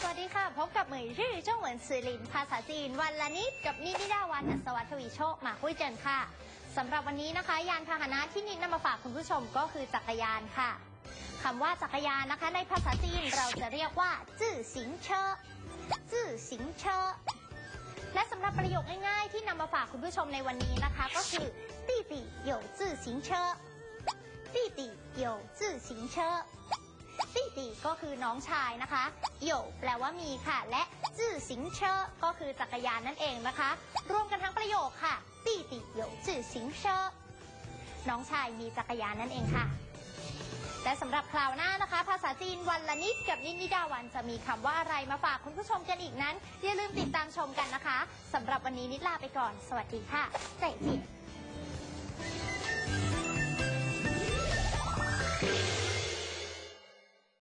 สวัสดีค่ะ พบกับเหมยชื่อจ้งเหวินซือหลิน ภาษาจีน วันละนิดกับนิดิดาวันอัศวัตทวีโชค มาคุยเจนค่ะสำหรับวันนี้นะคะ ยานพาหนะที่นิดนำมาฝากคุณผู้ชมก็คือจักรยานค่ะคำว่าจักรยานนะคะ ในภาษาจีนเราจะเรียกว่าจื่อสิงเชอจื่อสิงเชอและสำหรับประโยคง่ายๆ ที่นำมาฝากคุณผู้ชมในวันนี้นะคะ ก็คือตีตี有自行车ตีตี有自行车 ซี่จีก็คือน้องชายนะคะโยแปลว่ามีค่ะ และจื่อสิงเชอร์ก็คือจักรยานนั่นเองนะคะ รวมกันทั้งประโยคค่ะตี้ตีโยจื่อสิงเชอร์น้องชายมีจักรยานนั่นเองค่ะ และสำหรับคราวหน้านะคะ ภาษาจีนวันละนิดกับนิดนิดาวันจะมีคำว่าอะไรมาฝากคุณผู้ชมกันอีกนั้น อย่าลืมติดตามชมกันนะคะสำหรับวันนี้นิดลาไปก่อน สวัสดีค่ะใจเจี